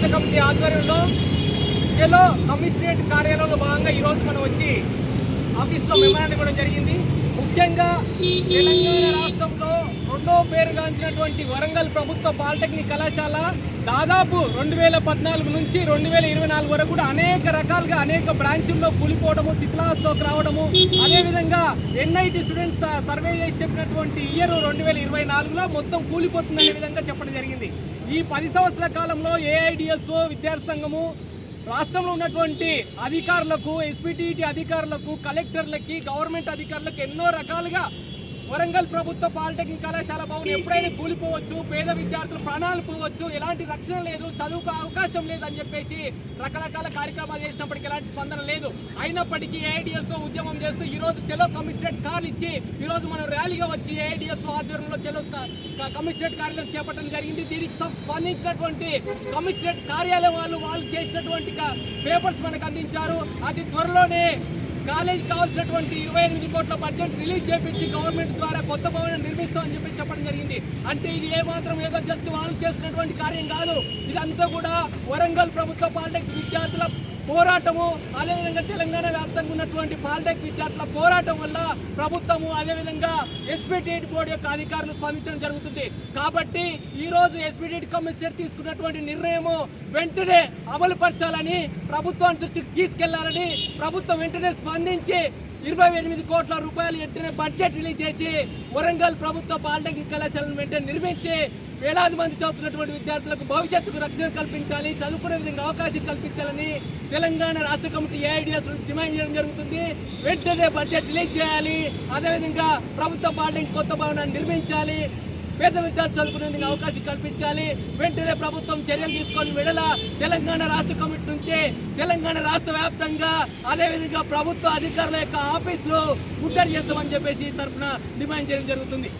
రాష్ట్ర కమిటీ ఆధ్వర్యంలో చెలో కమిషనరేట్ కార్యాలయంలో భాగంగా ఈరోజు మనం వచ్చి ఆఫీస్లో మెమరాండం ఇవ్వడం జరిగింది. ముఖ్యంగా తెలంగాణ రాష్ట్రంలో రెండో పేరుగాంచినటువంటి వరంగల్ ప్రభుత్వ పాలిటెక్నిక్ కళాశాల దాదాపు రెండు వేల పద్నాలుగు నుంచి రెండు వేల ఇరవై నాలుగు వరకు కూడా అనేక రకాలుగా అనేక బ్రాంచుల్లో కూలిపోవడము శిథిలాస్లోకి రావడము. అదేవిధంగా ఎన్ఐటి స్టూడెంట్స్ సర్వే చేసి చెప్పినటువంటి ఇయర్ రెండు వేల ఇరవై నాలుగులో మొత్తం కూలిపోతుందనే విధంగా చెప్పడం జరిగింది. ఈ పది సంవత్సరాల కాలంలో ఏఐడిఎస్ విద్యార్థి సంఘము రాష్ట్రంలో ఉన్నటువంటి అధికారులకు ఎస్పీటీటీ అధికారులకు కలెక్టర్లకి గవర్నమెంట్ అధికారులకు ఎన్నో రకాలుగా వరంగల్ ప్రభుత్వ పాలిటెక్నిక్ కళాశాల భవన్ ఎప్పుడైనా కూలిపోవచ్చు పేద విద్యార్థులు ప్రాణాలు పోవచ్చు ఎలాంటి రక్షణ లేదు చదువుకు అవకాశం లేదని చెప్పేసి రకరకాల కార్యక్రమాలు చేసినప్పటికీ ఎలాంటి స్పందన లేదు. అయినప్పటికీ ఏఐడిఎస్ ఉద్యమం చేస్తూ ఈరోజు చెలో కమిషనరేట్ కాల్ ఇచ్చి ఈరోజు మనం ర్యాలీగా వచ్చి ఏఐడిఎస్ ఆధ్వర్యంలో చెలో కమిషనరేట్ కార్యాలయం చేపట్టడం జరిగింది. దీనికి స్పందించినటువంటి కమిషనరేట్ కార్యాలయం వాళ్ళు వాళ్ళు చేసినటువంటి పేపర్స్ మనకు అందించారు. అతి త్వరలోనే కాలేజ్ కావాల్సినటువంటి ఇరవై ఎనిమిది కోట్ల బడ్జెట్ రిలీజ్ చేపించి గవర్నమెంట్ ద్వారా కొత్త భవనం నిర్మిస్తామని చెప్పి చెప్పడం జరిగింది. అంటే ఇది ఏ మాత్రం ఏదో జస్ట్ వాళ్ళు చేసినటువంటి కార్యం కాదు. ఇదంతా కూడా వరంగల్ ప్రభుత్వ పాలిటెక్నిక్ విద్యార్థుల పోరాటము. అదేవిధంగా తెలంగాణ వ్యాప్తంగా ఉన్నటువంటి పాలిటెక్ విద్యార్థుల పోరాటం వల్ల ప్రభుత్వము అదేవిధంగా ఎస్పీటీటీ బోర్డు యొక్క అధికారులు స్పందించడం జరుగుతుంది. కాబట్టి ఈరోజు రోజు కమిషనర్ తీసుకున్నటువంటి నిర్ణయము వెంటనే అమలుపరచాలని ప్రభుత్వాన్ని దృష్టికి తీసుకెళ్ళాలని ప్రభుత్వం వెంటనే స్పందించి ఇరవై ఎనిమిది కోట్ల రూపాయలు ఎట్టిన బడ్జెట్ రిలీజ్ చేసి వరంగల్ ప్రభుత్వ పాలిటెక్నిక్ కళాశాలను వెంటనే నిర్మించి వేలాది మంది చదువుతున్నటువంటి విద్యార్థులకు భవిష్యత్తుకు రక్షణ కల్పించాలి చదువుకునే విధంగా అవకాశం కల్పించాలని తెలంగాణ రాష్ట్ర కమిటీ ఏఐడిఎస్ డిమాండ్ చేయడం జరుగుతుంది. వెంటనే బడ్జెట్ రిలీజ్ చేయాలి. అదేవిధంగా ప్రభుత్వ పాలిటెక్నిక్ కొత్త భవనాన్ని నిర్మించాలి. పేద విద్యార్థులు చదువుకునేందుకు అవకాశం కల్పించాలి. వెంటనే ప్రభుత్వం చర్యలు తీసుకొని విడల తెలంగాణ రాష్ట్ర కమిటీ నుంచి తెలంగాణ రాష్ట్ర వ్యాప్తంగా అదేవిధంగా ప్రభుత్వ అధికారుల యొక్క ఆఫీసులు ముట్టడి చేస్తామని చెప్పేసి ఈ తరఫున డిమాండ్ చేయడం జరుగుతుంది.